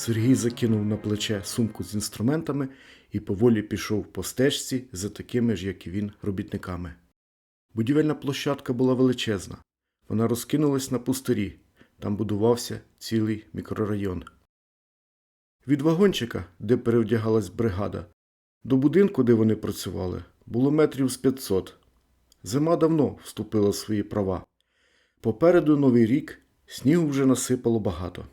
Сергій закинув на плече сумку з інструментами і поволі пішов по стежці за такими ж, як і він, робітниками. Будівельна площадка була величезна. Вона розкинулась на пустирі. Там будувався цілий мікрорайон. Від вагончика, де перевдягалась бригада, до будинку, де вони працювали, було метрів з 500. Зима давно вступила в свої права. Попереду новий рік снігу вже насипало багато.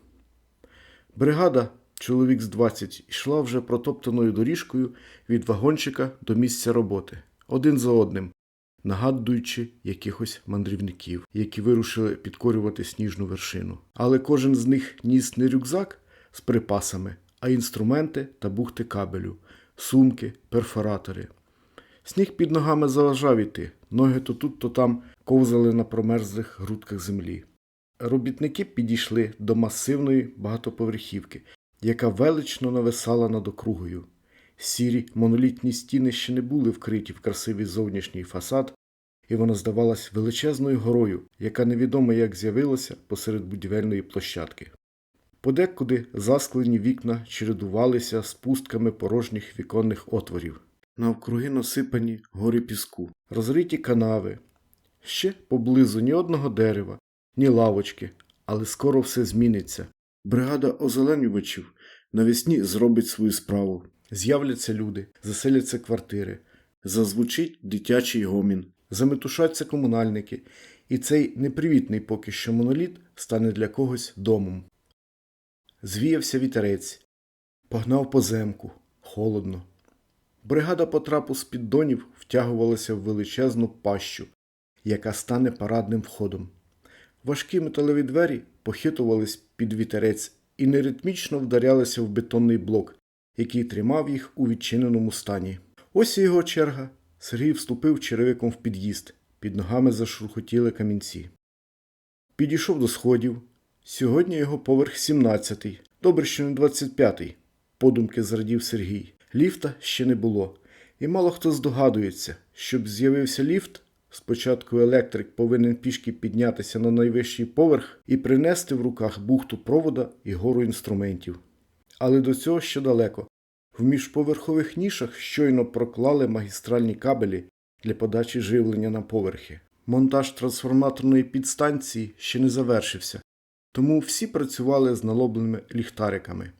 Бригада, чоловік з 20, йшла вже протоптаною доріжкою від вагончика до місця роботи, один за одним, нагадуючи якихось мандрівників, які вирушили підкорювати сніжну вершину. Але кожен з них ніс не рюкзак з припасами, а інструменти та бухти кабелю, сумки, перфоратори. Сніг під ногами заважав іти, ноги то тут, то там ковзали на промерзлих грудках землі. Робітники підійшли до масивної багатоповерхівки, яка велично нависала над округою. Сірі монолітні стіни ще не були вкриті в красивий зовнішній фасад, і вона здавалась величезною горою, яка невідомо як з'явилася посеред будівельної площадки. Подекуди засклені вікна чередувалися з пустками порожніх віконних отворів. Навкруги насипані гори піску, розриті канави. Ще поблизу ні одного дерева, ні лавочки, але скоро все зміниться. Бригада озеленювачів навесні зробить свою справу. З'являться люди, заселяться квартири, зазвучить дитячий гомін, заметушаться комунальники, і цей непривітний поки що моноліт стане для когось домом. Звіявся вітерець, погнав по земку, холодно. Бригада по трапу з піддонів втягувалася в величезну пащу, яка стане парадним входом. Важкі металеві двері похитувались під вітерець і неритмічно вдарялися в бетонний блок, який тримав їх у відчиненому стані. Ось і його черга. Сергій вступив черевиком в під'їзд. Під ногами зашурхотіли камінці. Підійшов до сходів. Сьогодні його поверх 17-й. Добре, що не 25-й. Подумки зрадів Сергій. Ліфта ще не було. І мало хто здогадується, щоб з'явився ліфт, спочатку електрик повинен пішки піднятися на найвищий поверх і принести в руках бухту провода і гору інструментів. Але до цього ще далеко. В міжповерхових нішах щойно проклали магістральні кабелі для подачі живлення на поверхи. Монтаж трансформаторної підстанції ще не завершився, тому всі працювали з налобленими ліхтариками.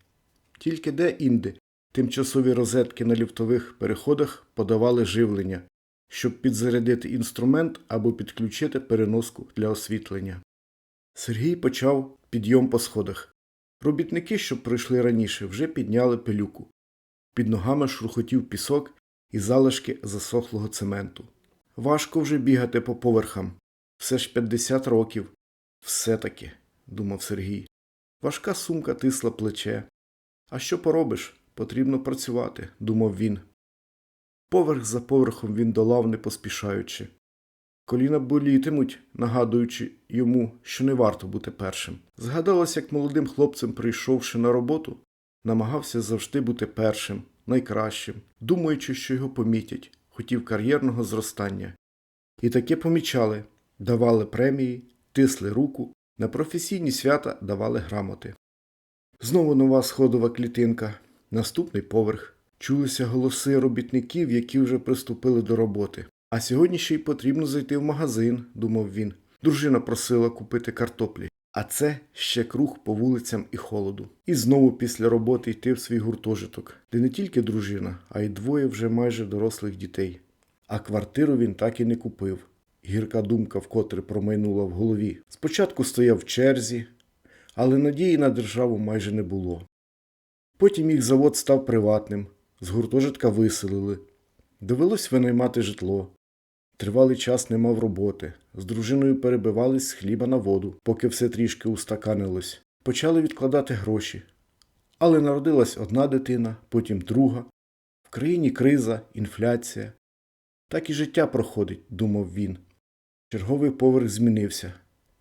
Тільки де-інде тимчасові розетки на ліфтових переходах подавали живлення, щоб підзарядити інструмент або підключити переноску для освітлення. Сергій почав підйом по сходах. Робітники, що прийшли раніше, вже підняли пилюку. Під ногами шурхотів пісок і залишки засохлого цементу. Важко вже бігати по поверхам. Все ж 50 років. Все-таки, думав Сергій. Важка сумка тисла плече. А що поробиш? Потрібно працювати, думав він. Поверх за поверхом він долав не поспішаючи. Коліна болітимуть, нагадуючи йому, що не варто бути першим. Згадалось, як молодим хлопцем, прийшовши на роботу, намагався завжди бути першим, найкращим, думаючи, що його помітять, хотів кар'єрного зростання. І таке помічали, давали премії, тисли руку, на професійні свята давали грамоти. Знову нова сходова клітинка, наступний поверх. Чулися голоси робітників, які вже приступили до роботи. А сьогодні ще й потрібно зайти в магазин, думав він. Дружина просила купити картоплі. А це ще круг по вулицям і холоду. І знову після роботи йти в свій гуртожиток, де не тільки дружина, а й двоє вже майже дорослих дітей. А квартиру він так і не купив. Гірка думка вкотре промайнула в голові. Спочатку стояв в черзі, але надії на державу майже не було. Потім їх завод став приватним, з гуртожитка виселили. Довелось винаймати житло. Тривалий час не мав роботи. З дружиною перебивались з хліба на воду, поки все трішки устаканилось. Почали відкладати гроші. Але народилась одна дитина, потім друга. В країні криза, інфляція. Так і життя проходить, думав він. Черговий поверх змінився.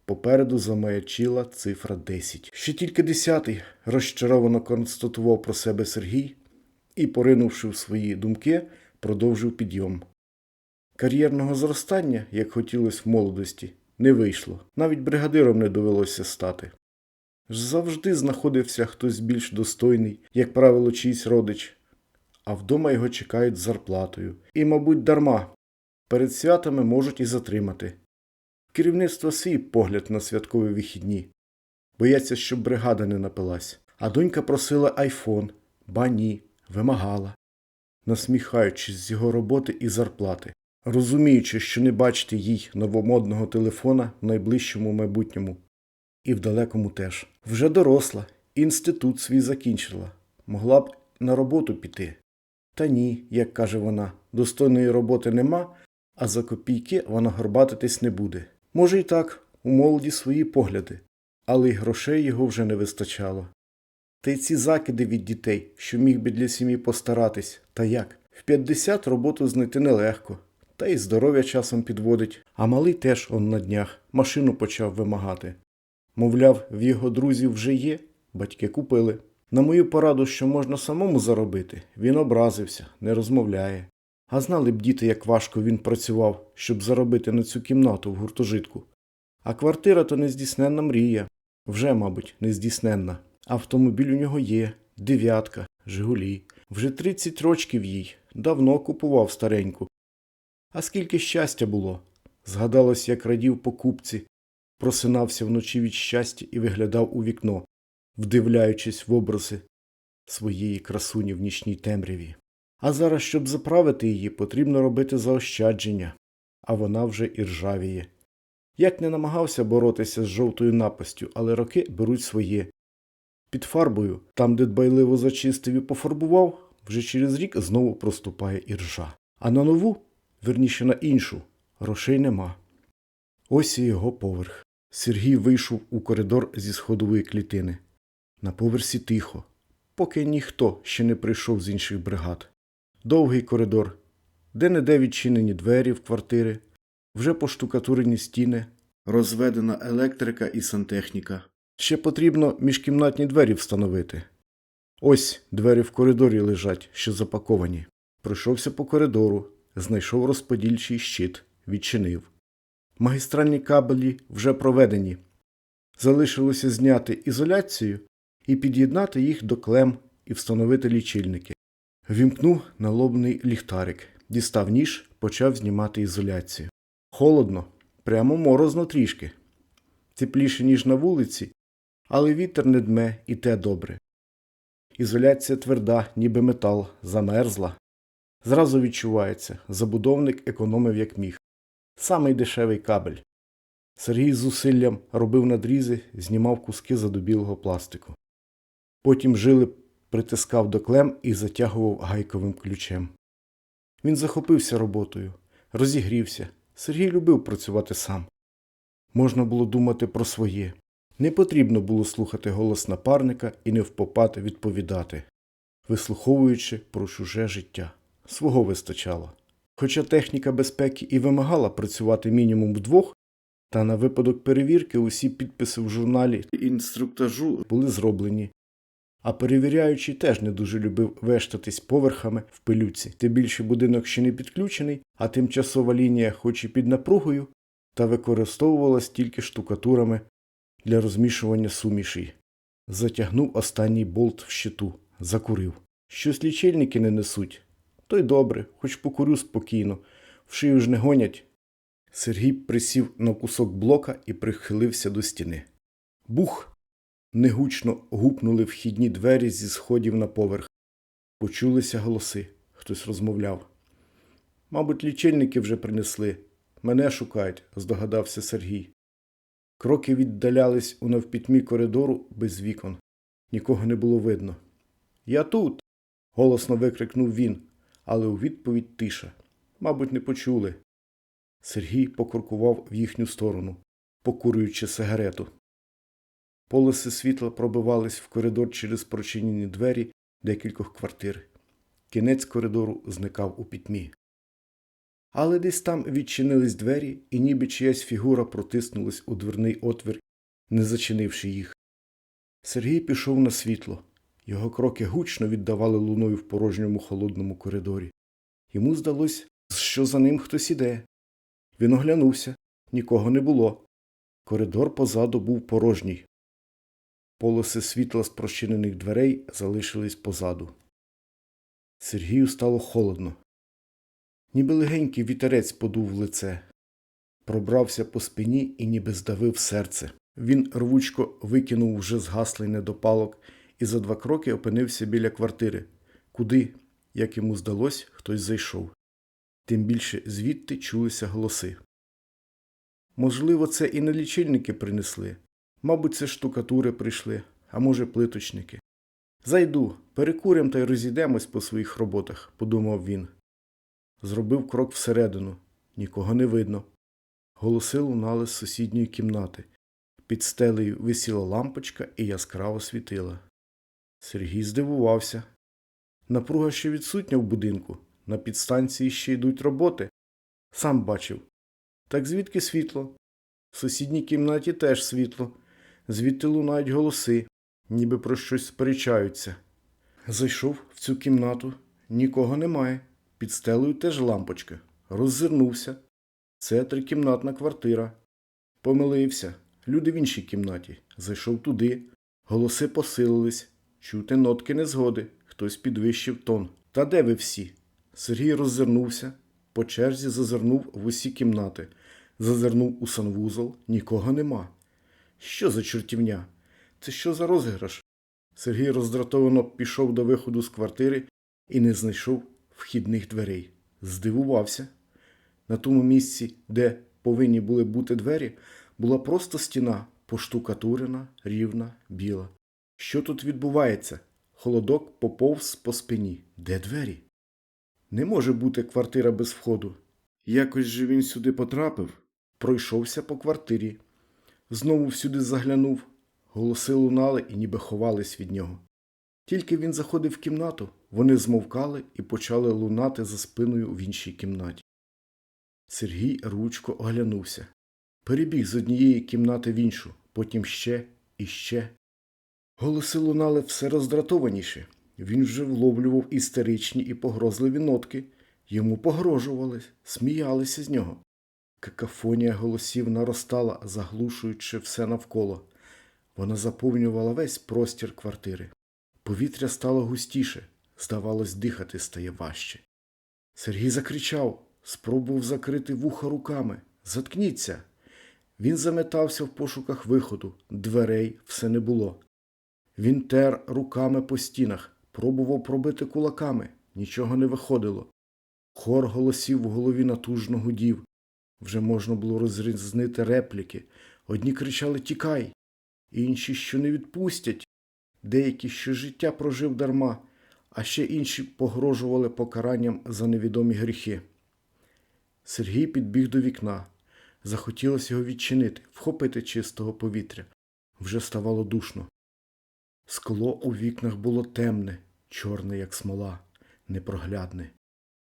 Попереду замаячила цифра 10. Ще тільки десятий, розчаровано констатував про себе Сергій і, поринувши в свої думки, продовжив підйом. Кар'єрного зростання, як хотілося в молодості, не вийшло. Навіть бригадиром не довелося стати. Завжди знаходився хтось більш достойний, як правило, чийсь родич, а вдома його чекають з зарплатою. І, мабуть, дарма. Перед святами можуть і затримати. Керівництво свій погляд на святкові вихідні. Бояться, щоб бригада не напилась. А донька просила айфон, ба ні, вимагала, насміхаючись з його роботи і зарплати, розуміючи, що не бачити їй новомодного телефона в найближчому майбутньому. І в далекому теж. Вже доросла, інститут свій закінчила, могла б на роботу піти. Та ні, як каже вона, достойної роботи нема, а за копійки вона горбатитись не буде. Може й так, у молоді свої погляди, але й грошей його вже не вистачало. Та й ці закиди від дітей, що міг би для сім'ї постаратись, та як? В 50 роботу знайти нелегко, та й здоров'я часом підводить, а малий теж он на днях машину почав вимагати. Мовляв, в його друзів вже є, батьки купили. На мою пораду, що можна самому заробити, він образився, не розмовляє. А знали б діти, як важко він працював, щоб заробити на цю кімнату в гуртожитку. А квартира то нездійсненна мрія. Вже, мабуть, нездійсненна. Автомобіль у нього є, дев'ятка, Жигулі. Вже 30 рочків їй, давно купував стареньку. А скільки щастя було. Згадалось, як радів покупці, просинався вночі від щастя і виглядав у вікно, вдивляючись в образи своєї красуні в нічній темряві. А зараз, щоб заправити її, потрібно робити заощадження, а вона вже і ржавіє. Як не намагався боротися з жовтою напастю, але роки беруть своє. Під фарбою, там, де дбайливо зачистив і пофарбував, вже через рік знову проступає іржа. А на нову, верніше на іншу, грошей нема. Ось і його поверх. Сергій вийшов у коридор зі сходової клітини. На поверсі тихо, поки ніхто ще не прийшов з інших бригад. Довгий коридор, де не де відчинені двері в квартири, вже поштукатурені стіни, розведена електрика і сантехніка. Ще потрібно міжкімнатні двері встановити. Ось двері в коридорі лежать, що запаковані. Пройшовся по коридору, знайшов розподільчий щит, відчинив. Магістральні кабелі вже проведені. Залишилося зняти ізоляцію і під'єднати їх до клем і встановити лічильники. Вімкнув налобний ліхтарик, дістав ніж, почав знімати ізоляцію. Холодно, прямо морозно трішки. Тепліше, ніж на вулиці, але вітер не дме і те добре. Ізоляція тверда, ніби метал, замерзла. Зразу відчувається, забудовник економив як міг. Самий дешевий кабель. Сергій з зусиллям робив надрізи, знімав куски задубілого пластику. Потім жили притискав до клем і затягував гайковим ключем. Він захопився роботою, розігрівся. Сергій любив працювати сам. Можна було думати про своє. Не потрібно було слухати голос напарника і не впопати відповідати, вислуховуючи про чуже життя. Свого вистачало. Хоча техніка безпеки і вимагала працювати мінімум вдвох, та на випадок перевірки усі підписи в журналі інструктажу були зроблені. А перевіряючий теж не дуже любив вештатись поверхами в пилюці. Тим більше будинок ще не підключений, а тимчасова лінія, хоч і під напругою, та використовувалась тільки штукатурами для розмішування суміші. Затягнув останній болт в щиту, закурив. Щось лічильники не несуть. То й добре, хоч покурю спокійно, в шию ж не гонять. Сергій присів на кусок блока і прихилився до стіни. Бух! Негучно гупнули вхідні двері зі сходів на поверх. Почулися голоси. Хтось розмовляв. Мабуть, лічильники вже принесли. Мене шукають, здогадався Сергій. Кроки віддалялись у навпітьмі коридору без вікон. Нікого не було видно. Я тут. голосно викрикнув він, але у відповідь тиша. Мабуть, не почули. Сергій покуркував в їхню сторону, покурюючи сигарету. Полоси світла пробивались в коридор через прочинені двері декількох квартир. Кінець коридору зникав у пітьмі. Але десь там відчинились двері, і ніби чиясь фігура протиснулась у дверний отвір, не зачинивши їх. Сергій пішов на світло. Його кроки гучно віддавали луною в порожньому холодному коридорі. Йому здалось, що за ним хтось іде. Він оглянувся, нікого не було. Коридор позаду був порожній. Полоси світла з прощинених дверей залишились позаду. Сергію стало холодно. Ніби легенький вітерець подув лице, пробрався по спині і ніби здавив серце. Він рвучко викинув вже згаслий недопалок і за два кроки опинився біля квартири, куди, як йому здалось, хтось зайшов. Тим більше звідти чулися голоси. Можливо, це і не лічильники принесли. Мабуть, це штукатури прийшли, а може, плиточники. Зайду, перекурим та й розійдемось по своїх роботах, подумав він. Зробив крок всередину. Нікого не видно. Голоси лунали з сусідньої кімнати. Під стелею висіла лампочка і яскраво світила. Сергій здивувався. Напруга ще відсутня в будинку. На підстанції ще йдуть роботи. Сам бачив. Так звідки світло? В сусідній кімнаті теж світло. Звідти лунають голоси, ніби про щось сперечаються. Зайшов в цю кімнату, нікого немає. Під стелею теж лампочка. Роззирнувся. Це трикімнатна квартира. Помилився. Люди в іншій кімнаті. Зайшов туди. Голоси посилились. Чути нотки незгоди. Хтось підвищив тон. Та де ви всі? Сергій роззирнувся. По черзі зазирнув в усі кімнати. Зазирнув у санвузол. Нікого нема. Що за чортівня? Це що за розіграш? Сергій роздратовано пішов до виходу з квартири і не знайшов вхідних дверей. Здивувався. На тому місці, де повинні були бути двері, була просто стіна, поштукатурена, рівна, біла. Що тут відбувається? Холодок поповз по спині. Де двері? Не може бути квартира без входу. Якось же він сюди потрапив, пройшовся по квартирі. Знову всюди заглянув. Голоси лунали і ніби ховались від нього. Тільки він заходив в кімнату, вони змовкали і почали лунати за спиною в іншій кімнаті. Сергій ручко оглянувся. Перебіг з однієї кімнати в іншу, потім ще і ще. Голоси лунали все роздратованіше. Він вже вловлював істеричні і погрозливі нотки. Йому погрожували, сміялися з нього. Какафонія голосів наростала, заглушуючи все навколо. Вона заповнювала весь простір квартири. Повітря стало густіше, здавалось, дихати стає важче. Сергій закричав, спробував закрити вуха руками. Заткніться. Він заметався в пошуках виходу, дверей все не було. Він тер руками по стінах, пробував пробити кулаками, нічого не виходило. Хор голосів в голові натужно гудів. Вже можна було розрізнити репліки. Одні кричали Тікай, інші, що не відпустять, деякі, що життя прожив дарма, а ще інші погрожували покаранням за невідомі гріхи. Сергій підбіг до вікна. Захотілося його відчинити, вхопити чистого повітря. Вже ставало душно. Скло у вікнах було темне, чорне, як смола, непроглядне.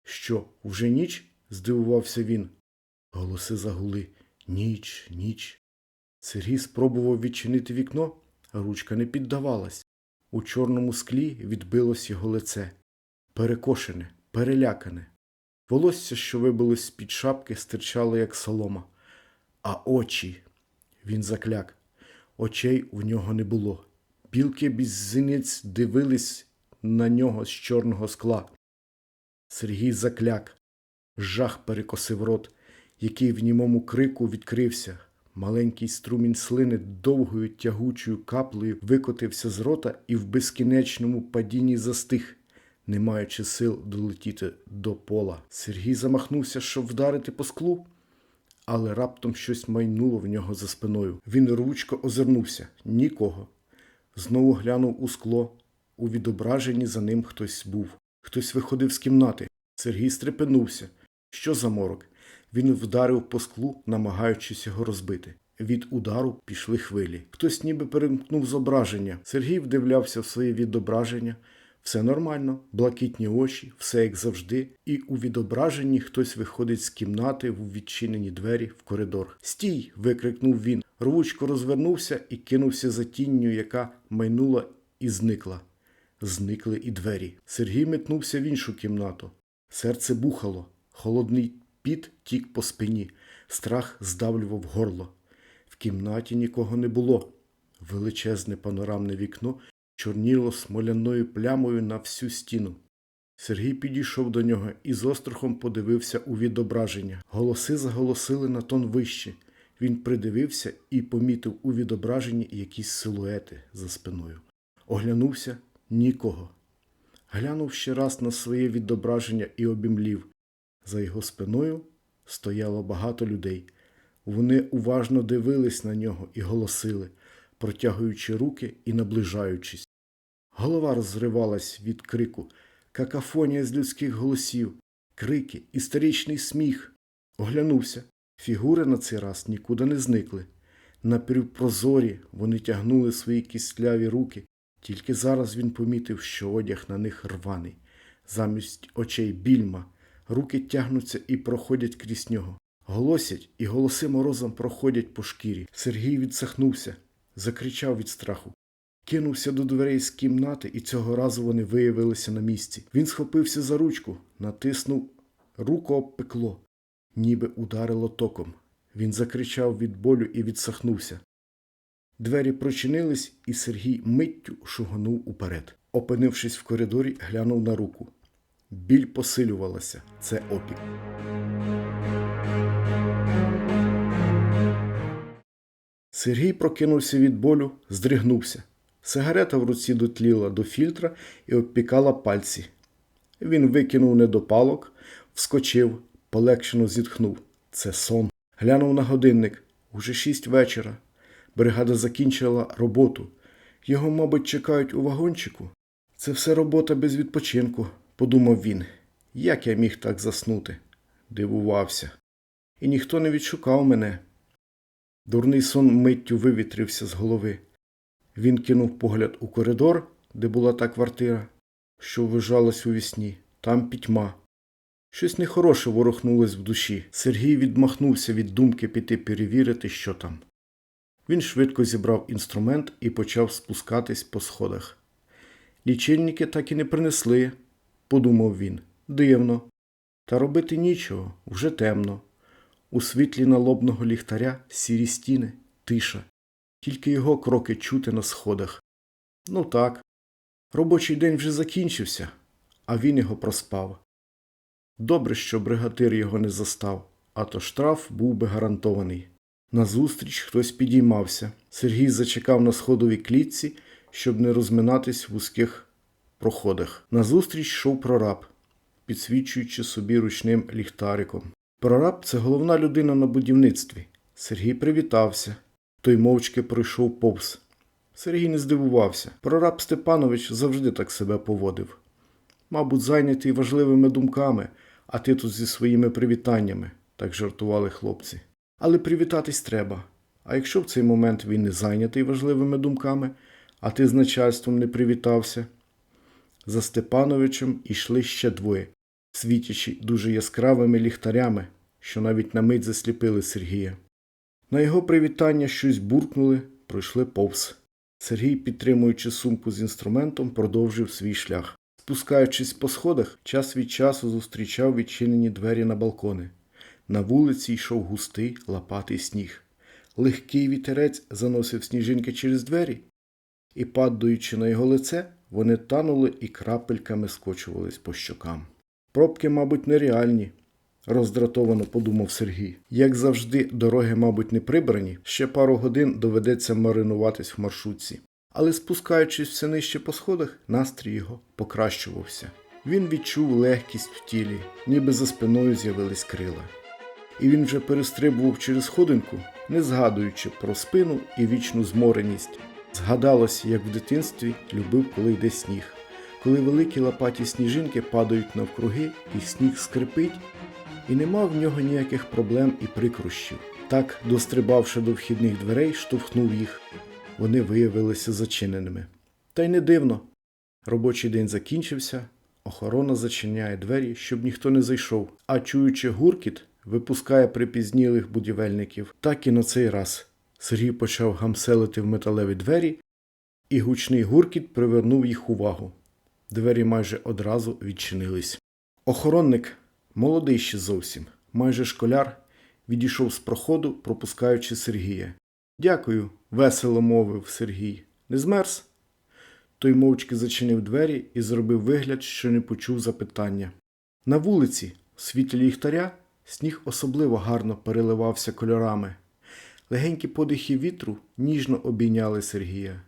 Що, вже ніч? здивувався він. Голоси загули ніч, ніч. Сергій спробував відчинити вікно, а ручка не піддавалась. У чорному склі відбилось його лице. Перекошене, перелякане. Волосся, що вибилось з-під шапки, стирчало, як солома. А очі. Він закляк. Очей у нього не було. Білки без зіниць дивились на нього з чорного скла. Сергій закляк. Жах перекосив рот, який в німому крику відкрився. Маленький струмінь слини довгою тягучою каплею викотився з рота і в безкінечному падінні застиг, не маючи сил долетіти до пола. Сергій замахнувся, щоб вдарити по склу, але раптом щось майнуло в нього за спиною. Він ручко озирнувся нікого. Знову глянув у скло. У відображенні за ним хтось був. Хтось виходив з кімнати. Сергій стрепенувся. Що за морок? Він вдарив по склу, намагаючись його розбити. Від удару пішли хвилі. Хтось ніби перемкнув зображення. Сергій вдивлявся в своє відображення. Все нормально, блакитні очі, все як завжди, і у відображенні хтось виходить з кімнати в відчинені двері в коридор. Стій. викрикнув він. Рвучко розвернувся і кинувся за тінню, яка майнула і зникла. Зникли і двері. Сергій метнувся в іншу кімнату. Серце бухало, холодний піт тік по спині, страх здавлював горло. В кімнаті нікого не було. Величезне панорамне вікно чорніло смоляною плямою на всю стіну. Сергій підійшов до нього і з острахом подивився у відображення. Голоси заголосили на тон вище. Він придивився і помітив у відображенні якісь силуети за спиною. Оглянувся нікого. Глянув ще раз на своє відображення і обімлів. За його спиною стояло багато людей. Вони уважно дивились на нього і голосили, протягуючи руки і наближаючись. Голова розривалась від крику, какафонія з людських голосів, крики, історичний сміх. Оглянувся. Фігури на цей раз нікуди не зникли. На півпрозорі вони тягнули свої кисляві руки, тільки зараз він помітив, що одяг на них рваний. Замість очей більма, руки тягнуться і проходять крізь нього. Голосять, і голоси морозом проходять по шкірі. Сергій відсахнувся, закричав від страху. Кинувся до дверей з кімнати, і цього разу вони виявилися на місці. Він схопився за ручку, натиснув, руку обпекло, ніби ударило током. Він закричав від болю і відсахнувся. Двері прочинились, і Сергій миттю шуганув уперед. Опинившись в коридорі, глянув на руку. Біль посилювалася. Це опік. Сергій прокинувся від болю, здригнувся. Сигарета в руці дотліла до фільтра і обпікала пальці. Він викинув недопалок, вскочив, полегшено зітхнув. Це сон. Глянув на годинник. Уже шість вечора. Бригада закінчила роботу. Його, мабуть, чекають у вагончику. Це все робота без відпочинку, подумав він. Як я міг так заснути? Дивувався. І ніхто не відшукав мене. Дурний сон миттю вивітрився з голови. Він кинув погляд у коридор, де була та квартира, що ввижалась у вісні. Там пітьма. Щось нехороше ворухнулось в душі. Сергій відмахнувся від думки піти перевірити, що там. Він швидко зібрав інструмент і почав спускатись по сходах. Лічильники так і не принесли, подумав він. Дивно. Та робити нічого, вже темно. У світлі налобного ліхтаря сірі стіни, тиша, тільки його кроки чути на сходах. Ну так, робочий день вже закінчився, а він його проспав. Добре, що бригатир його не застав, а то штраф був би гарантований. Назустріч хтось підіймався. Сергій зачекав на сходовій клітці, щоб не розминатись в вузьких проходах. Назустріч йшов прораб, підсвічуючи собі ручним ліхтариком. Прораб це головна людина на будівництві. Сергій привітався. Той мовчки пройшов повз. Сергій не здивувався. Прораб Степанович завжди так себе поводив. Мабуть, зайнятий важливими думками, а ти тут зі своїми привітаннями, так жартували хлопці. Але привітатись треба. А якщо в цей момент він не зайнятий важливими думками, а ти з начальством не привітався? За Степановичем йшли ще двоє, світячи дуже яскравими ліхтарями, що навіть на мить засліпили Сергія. На його привітання щось буркнули, пройшли повз. Сергій, підтримуючи сумку з інструментом, продовжив свій шлях. Спускаючись по сходах, час від часу зустрічав відчинені двері на балкони. На вулиці йшов густий лопатий сніг. Легкий вітерець заносив сніжинки через двері, і, падаючи на його лице, вони танули і крапельками скочувались по щокам. Пробки, мабуть, нереальні, роздратовано подумав Сергій. Як завжди, дороги, мабуть, не прибрані, ще пару годин доведеться маринуватись в маршрутці. Але спускаючись все нижче по сходах, настрій його покращувався. Він відчув легкість в тілі, ніби за спиною з'явились крила. І він вже перестрибував через сходинку, не згадуючи про спину і вічну змореність. Згадалось, як в дитинстві любив, коли йде сніг, коли великі лопаті сніжинки падають навкруги, і сніг скрипить, і нема в нього ніяких проблем і прикрощів. Так, дострибавши до вхідних дверей, штовхнув їх. Вони виявилися зачиненими. Та й не дивно. Робочий день закінчився, охорона зачиняє двері, щоб ніхто не зайшов, а чуючи гуркіт, випускає припізнілих будівельників. Так і на цей раз. Сергій почав гамселити в металеві двері, і гучний гуркіт привернув їх увагу. Двері майже одразу відчинились. Охоронник, молодий ще зовсім, майже школяр, відійшов з проходу, пропускаючи Сергія. Дякую, весело мовив Сергій. Не змерз? Той мовчки зачинив двері і зробив вигляд, що не почув запитання. На вулиці, в світлі ліхтаря, сніг особливо гарно переливався кольорами. Легенькі подихи вітру ніжно обійняли Сергія.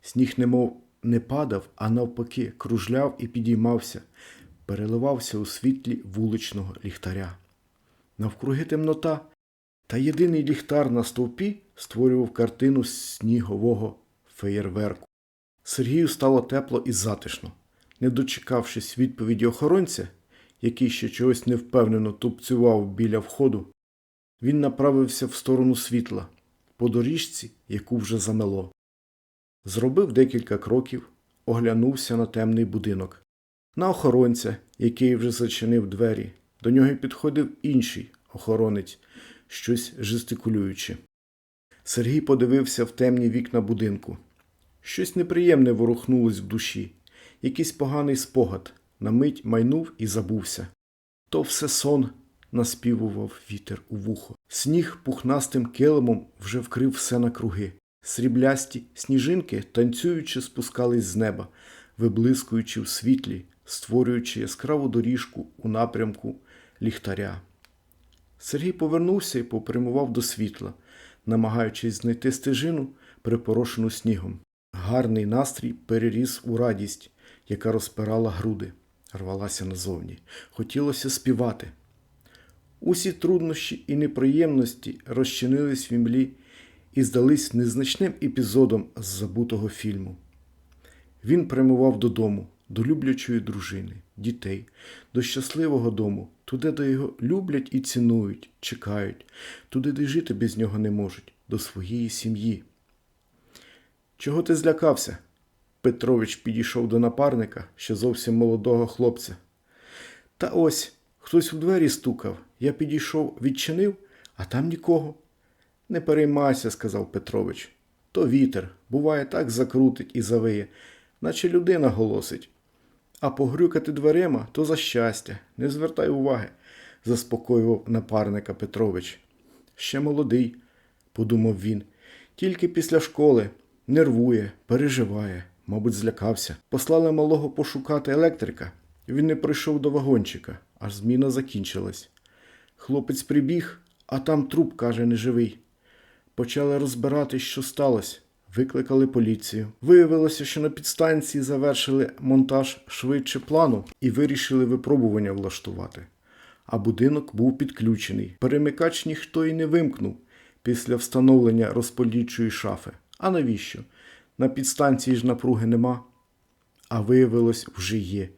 Сніг немов не падав, а навпаки, кружляв і підіймався, переливався у світлі вуличного ліхтаря. Навкруги темнота, та єдиний ліхтар на стовпі створював картину снігового феєрверку. Сергію стало тепло і затишно. Не дочекавшись відповіді охоронця, який ще чогось невпевнено тупцював біля входу, він направився в сторону світла, по доріжці, яку вже замело. Зробив декілька кроків, оглянувся на темний будинок. На охоронця, який вже зачинив двері, до нього підходив інший охоронець, щось жестикулюючи. Сергій подивився в темні вікна будинку. Щось неприємне ворухнулось в душі, якийсь поганий спогад, на мить майнув і забувся. То все сон, наспівував вітер у вухо. Сніг пухнастим килимом вже вкрив все накруги. Сріблясті сніжинки, танцюючи, спускались з неба, виблискуючи в світлі, створюючи яскраву доріжку у напрямку ліхтаря. Сергій повернувся і попрямував до світла, намагаючись знайти стежину, припорошену снігом. Гарний настрій переріс у радість, яка розпирала груди, рвалася назовні. Хотілося співати. Усі труднощі і неприємності розчинились в імлі і здались незначним епізодом з забутого фільму. Він прямував додому, до люблячої дружини, дітей, до щасливого дому, туди, де його люблять і цінують, чекають, туди, де жити без нього не можуть, до своєї сім'ї. Чого ти злякався? Петрович підійшов до напарника, ще зовсім молодого хлопця. Та ось хтось у двері стукав. Я підійшов, відчинив, а там нікого. Не переймайся, сказав Петрович. То вітер, буває, так закрутить і завиє, наче людина голосить. А погрюкати дверима то за щастя, не звертай уваги, заспокоював напарника Петрович. Ще молодий, подумав він, тільки після школи нервує, переживає, мабуть, злякався. Послали малого пошукати електрика. Він не прийшов до вагончика, аж зміна закінчилась. Хлопець прибіг, а там труп, каже, неживий. Почали розбирати, що сталося. Викликали поліцію. Виявилося, що на підстанції завершили монтаж швидше плану і вирішили випробування влаштувати. А будинок був підключений. Перемикач ніхто і не вимкнув після встановлення розподільчої шафи. А навіщо? На підстанції ж напруги нема. А виявилось, вже є.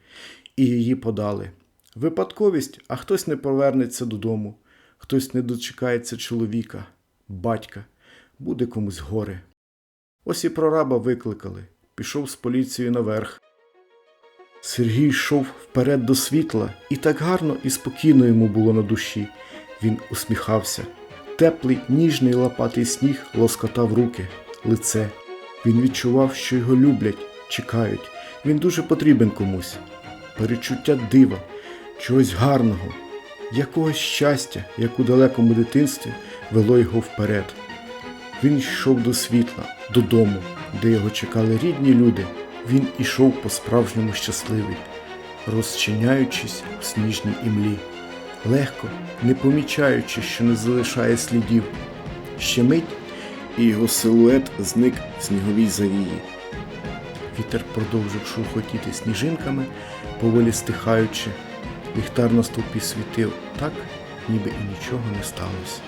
І її подали. Випадковість, а хтось не повернеться додому, хтось не дочекається чоловіка, батька, буде комусь горе. Ось і прораба викликали, пішов з поліцією наверх. Сергій йшов вперед до світла, і так гарно і спокійно йому було на душі. Він усміхався. Теплий, ніжний лопатий сніг лоскотав руки, лице. Він відчував, що його люблять, чекають. Він дуже потрібен комусь. Перечуття дива, чогось гарного, якогось щастя, як у далекому дитинстві, вело його вперед. Він йшов до світла, додому, де його чекали рідні люди. Він ішов по-справжньому щасливий, розчиняючись в сніжній імлі, легко, не помічаючи, що не залишає слідів. Ще мить, і його силует зник в сніговій завії. Вітер продовжив шурхотіти сніжинками, поволі стихаючи. Ліхтар на стовпі світив так, ніби і нічого не сталося.